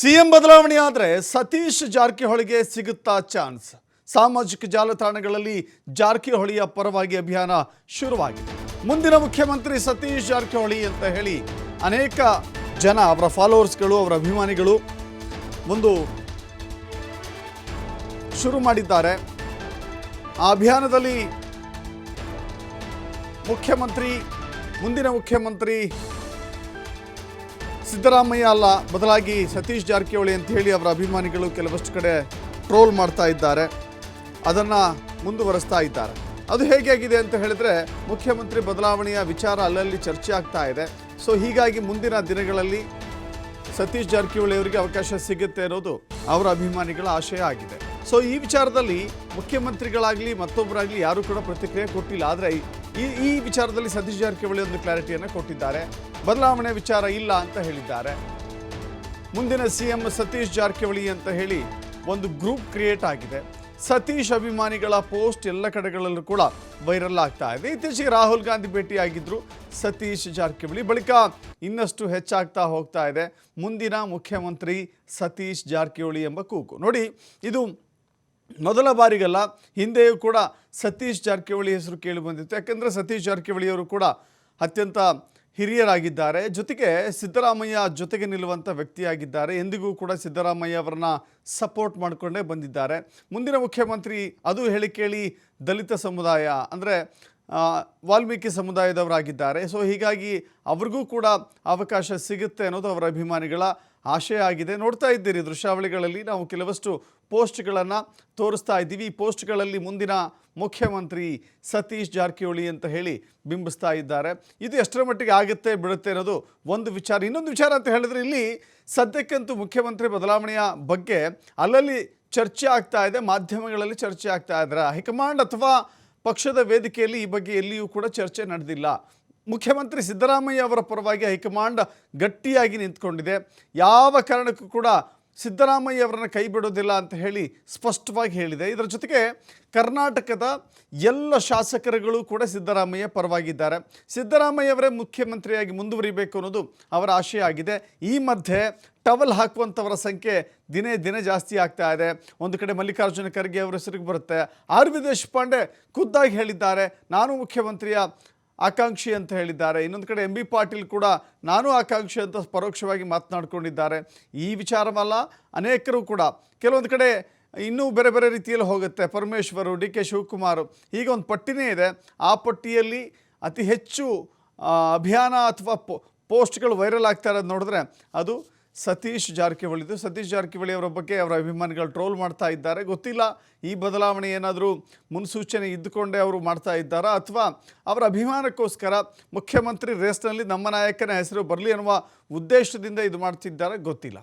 CM ಬದಲಾವಣೆ ಆದರೆ ಸತೀಶ್ ಜಾರಕಿಹೊಳಿಗೆ ಸಿಗುತ್ತಾ ಚಾನ್ಸ್. ಸಾಮಾಜಿಕ ಜಾಲತಾಣಗಳಲ್ಲಿ ಜಾರಕಿಹೊಳಿಯ ಪರವಾಗಿ ಅಭಿಯಾನ ಶುರುವಾಗಿದೆ. ಮುಂದಿನ ಮುಖ್ಯಮಂತ್ರಿ ಸತೀಶ್ ಜಾರಕಿಹೊಳಿ ಅಂತ ಹೇಳಿ ಅನೇಕ ಜನ ಅವರ ಫಾಲೋವರ್ಸ್ಗಳು, ಅವರ ಅಭಿಮಾನಿಗಳು ಒಂದು ಶುರು ಮಾಡಿದ್ದಾರೆ. ಆ ಅಭಿಯಾನದಲ್ಲಿ ಮುಖ್ಯಮಂತ್ರಿ, ಮುಂದಿನ ಮುಖ್ಯಮಂತ್ರಿ ಸಿದ್ದರಾಮಯ್ಯ ಅಲ್ಲ, ಬದಲಾಗಿ ಸತೀಶ್ ಜಾರಕಿಹೊಳಿ ಅಂತ ಹೇಳಿ ಅವರ ಅಭಿಮಾನಿಗಳು ಕೆಲವಷ್ಟು ಕಡೆ ಟ್ರೋಲ್ ಮಾಡ್ತಾ ಇದ್ದಾರೆ. ಅದನ್ನು ಮುಂದುವರಿಸ್ತಾ ಇದ್ದಾರೆ. ಅದು ಹೇಗೆ ಆಗಿದೆ ಅಂತ ಹೇಳಿದ್ರೆ, ಮುಖ್ಯಮಂತ್ರಿ ಬದಲಾವಣೆಯ ವಿಚಾರ ಅಲ್ಲಲ್ಲಿ ಚರ್ಚೆ ಆಗ್ತಾ ಇದೆ. ಸೊ ಹೀಗಾಗಿ ಮುಂದಿನ ದಿನಗಳಲ್ಲಿ ಸತೀಶ್ ಜಾರಕಿಹೊಳಿ ಅವರಿಗೆ ಅವಕಾಶ ಸಿಗುತ್ತೆ ಅನ್ನೋದು ಅವರ ಅಭಿಮಾನಿಗಳ ಆಶಯ ಆಗಿದೆ. ಸೊ ಈ ವಿಚಾರದಲ್ಲಿ ಮುಖ್ಯಮಂತ್ರಿಗಳಾಗಲಿ ಮತ್ತೊಬ್ಬರಾಗಲಿ ಯಾರೂ ಕೂಡ ಪ್ರತಿಕ್ರಿಯೆ ಕೊಟ್ಟಿಲ್ಲ. ಆದರೆ ಈ ಈ ವಿಚಾರದಲ್ಲಿ ಸತೀಶ್ ಜಾರಕಿಹೊಳಿ ಒಂದು ಕ್ಲಾರಿಟಿಯನ್ನು ಕೊಟ್ಟಿದ್ದಾರೆ. ಬದಲಾವಣೆ ವಿಚಾರ ಇಲ್ಲ ಅಂತ ಹೇಳಿದ್ದಾರೆ. ಮುಂದಿನ ಸಿ ಎಂ ಸತೀಶ್ ಜಾರಕಿಹೊಳಿ ಅಂತ ಹೇಳಿ ಒಂದು ಗ್ರೂಪ್ ಕ್ರಿಯೇಟ್ ಆಗಿದೆ. ಸತೀಶ್ ಅಭಿಮಾನಿಗಳ ಪೋಸ್ಟ್ ಎಲ್ಲ ಕಡೆಗಳಲ್ಲೂ ಕೂಡ ವೈರಲ್ ಆಗ್ತಾ ಇದೆ. ಇತ್ತೀಚೆಗೆ ರಾಹುಲ್ ಗಾಂಧಿ ಭೇಟಿಯಾಗಿದ್ದರು ಸತೀಶ್ ಜಾರಕಿಹೊಳಿ. ಬಳಿಕ ಇನ್ನಷ್ಟು ಹೆಚ್ಚಾಗ್ತಾ ಹೋಗ್ತಾ ಇದೆ. ಮುಂದಿನ ಮುಖ್ಯಮಂತ್ರಿ ಸತೀಶ್ ಜಾರಕಿಹೊಳಿ ಎಂಬ ಕೂಗು. ನೋಡಿ, ಇದು ಮೊದಲ ಬಾರಿಗಲ್ಲ, ಹಿಂದೆಯೂ ಕೂಡ ಸತೀಶ್ ಜಾರಕಿಹೊಳಿ ಹೆಸರು ಕೇಳಿ ಬಂದಿತ್ತು. ಯಾಕೆಂದರೆ ಸತೀಶ್ ಜಾರಕಿಹೊಳಿಯವರು ಕೂಡ ಅತ್ಯಂತ ಹಿರಿಯರಾಗಿದ್ದಾರೆ. ಜೊತೆಗೆ ಸಿದ್ದರಾಮಯ್ಯ ಜೊತೆಗೆ ನಿಲ್ಲುವಂಥ ವ್ಯಕ್ತಿಯಾಗಿದ್ದಾರೆ. ಎಂದಿಗೂ ಕೂಡ ಸಿದ್ದರಾಮಯ್ಯ ಅವರನ್ನ ಸಪೋರ್ಟ್ ಮಾಡಿಕೊಂಡೇ ಬಂದಿದ್ದಾರೆ. ಮುಂದಿನ ಮುಖ್ಯಮಂತ್ರಿ, ಅದು ಹೇಳಿ ಕೇಳಿ ದಲಿತ ಸಮುದಾಯ, ಅಂದರೆ ವಾಲ್ಮೀಕಿ ಸಮುದಾಯದವರಾಗಿದ್ದಾರೆ. ಸೊ ಹೀಗಾಗಿ ಅವ್ರಿಗೂ ಕೂಡ ಅವಕಾಶ ಸಿಗುತ್ತೆ ಅನ್ನೋದು ಅವರ ಅಭಿಮಾನಿಗಳ ಆಶಯ ಆಗಿದೆ. ನೋಡ್ತಾ ಇದ್ದೀರಿ ದೃಶ್ಯಾವಳಿಗಳಲ್ಲಿ ನಾವು ಕೆಲವಷ್ಟು ಪೋಸ್ಟ್ಗಳನ್ನು ತೋರಿಸ್ತಾ ಇದ್ದೀವಿ. ಈ ಪೋಸ್ಟ್ಗಳಲ್ಲಿ ಮುಂದಿನ ಮುಖ್ಯಮಂತ್ರಿ ಸತೀಶ್ ಜಾರಕಿಹೊಳಿ ಅಂತ ಹೇಳಿ ಬಿಂಬಿಸ್ತಾ ಇದ್ದಾರೆ. ಇದು ಎಷ್ಟರ ಮಟ್ಟಿಗೆ ಆಗುತ್ತೆ ಬಿಡುತ್ತೆ ಅನ್ನೋದು ಒಂದು ವಿಚಾರ. ಇನ್ನೊಂದು ವಿಚಾರ ಅಂತ ಹೇಳಿದ್ರೆ ಇಲ್ಲಿ ಸದ್ಯಕ್ಕಂತೂ ಮುಖ್ಯಮಂತ್ರಿ ಬದಲಾವಣೆಯ ಬಗ್ಗೆ ಅಲ್ಲಲ್ಲಿ ಚರ್ಚೆ ಆಗ್ತಾ ಇದೆ, ಮಾಧ್ಯಮಗಳಲ್ಲಿ ಚರ್ಚೆ ಆಗ್ತಾ ಇದ್ದಾರೆ. ಹೈಕಮಾಂಡ್ ಅಥವಾ ಪಕ್ಷದ ವೇದಿಕೆಯಲ್ಲಿ ಈ ಬಗ್ಗೆ ಎಲ್ಲಿಯೂ ಕೂಡ ಚರ್ಚೆ ನಡೆದಿಲ್ಲ. ಮುಖ್ಯಮಂತ್ರಿ ಸಿದ್ದರಾಮಯ್ಯ ಅವರ ಪರವಾಗಿ ಹೈಕಮಾಂಡ್ ಗಟ್ಟಿಯಾಗಿ ನಿಂತ್ಕೊಂಡಿದೆ. ಯಾವ ಕಾರಣಕ್ಕೂ ಕೂಡ ಸಿದ್ದರಾಮಯ್ಯ ಅವರನ್ನು ಕೈ ಬಿಡೋದಿಲ್ಲ ಅಂತ ಹೇಳಿ ಸ್ಪಷ್ಟವಾಗಿ ಹೇಳಿದೆ. ಇದರ ಜೊತೆಗೆ ಕರ್ನಾಟಕದ ಎಲ್ಲ ಶಾಸಕರುಗಳು ಕೂಡ ಸಿದ್ದರಾಮಯ್ಯ ಪರವಾಗಿದ್ದಾರೆ. ಸಿದ್ದರಾಮಯ್ಯ ಅವರೇ ಮುಖ್ಯಮಂತ್ರಿಯಾಗಿ ಮುಂದುವರಿಬೇಕು ಅನ್ನೋದು ಅವರ ಆಶಯ ಆಗಿದೆ. ಈ ಮಧ್ಯೆ ಟವಲ್ ಹಾಕುವಂಥವರ ಸಂಖ್ಯೆ ದಿನೇ ದಿನೇ ಜಾಸ್ತಿ ಆಗ್ತಾ ಇದೆ. ಒಂದು ಕಡೆ ಮಲ್ಲಿಕಾರ್ಜುನ ಖರ್ಗೆ ಅವರ ಹೆಸರಿಗೆ ಬರುತ್ತೆ. ಆರ್ ವಿ ದೇಶಪಾಂಡೆ ಖುದ್ದಾಗಿ ಹೇಳಿದ್ದಾರೆ, ನಾನು ಮುಖ್ಯಮಂತ್ರಿಯ ಆಕಾಂಕ್ಷಿ ಅಂತ ಹೇಳಿದ್ದಾರೆ. ಇನ್ನೊಂದು ಕಡೆ ಎಂ ಬಿ ಪಾಟೀಲ್ ಕೂಡ ನಾನು ಆಕಾಂಕ್ಷಿ ಅಂತ ಪರೋಕ್ಷವಾಗಿ ಮಾತನಾಡ್ಕೊಂಡಿದ್ದಾರೆ. ಈ ವಿಚಾರವಲ್ಲ, ಅನೇಕರು ಕೂಡ. ಕೆಲವೊಂದು ಕಡೆ ಇನ್ನೂ ಬೇರೆ ಬೇರೆ ರೀತಿಯಲ್ಲಿ ಹೋಗುತ್ತೆ. ಪರಮೇಶ್ವರು, ಡಿ ಕೆ ಶಿವಕುಮಾರ್, ಹೀಗೆ ಒಂದು ಪಟ್ಟಿನೇ ಇದೆ. ಆ ಪಟ್ಟಿಯಲ್ಲಿ ಅತಿ ಹೆಚ್ಚು ಅಭಿಯಾನ ಅಥವಾ ಪೋಸ್ಟ್ಗಳು ವೈರಲ್ ಆಗ್ತಾ ಇರೋದು ನೋಡಿದ್ರೆ ಅದು ಸತೀಶ್ ಜಾರಕಿಹೊಳಿದು ಸತೀಶ್ ಜಾರಕಿಹೊಳಿ ಅವರ ಬಗ್ಗೆ ಅವರ ಅಭಿಮಾನಿಗಳು ಟ್ರೋಲ್ ಮಾಡ್ತಾ ಇದ್ದಾರೆ. ಗೊತ್ತಿಲ್ಲ, ಈ ಬದಲಾವಣೆ ಏನಾದರೂ ಮುನ್ಸೂಚನೆ ಇದ್ದುಕೊಂಡೇ ಅವರು ಮಾಡ್ತಾ ಇದ್ದಾರಾ? ಅಥವಾ ಅವರ ಅಭಿಮಾನಕ್ಕೋಸ್ಕರ ಮುಖ್ಯಮಂತ್ರಿ ರೇಸ್ನಲ್ಲಿ ನಮ್ಮ ನಾಯಕನ ಹೆಸರು ಬರಲಿ ಅನ್ನುವ ಉದ್ದೇಶದಿಂದ ಇದು ಮಾಡ್ತಿದ್ದಾರೆ? ಗೊತ್ತಿಲ್ಲ.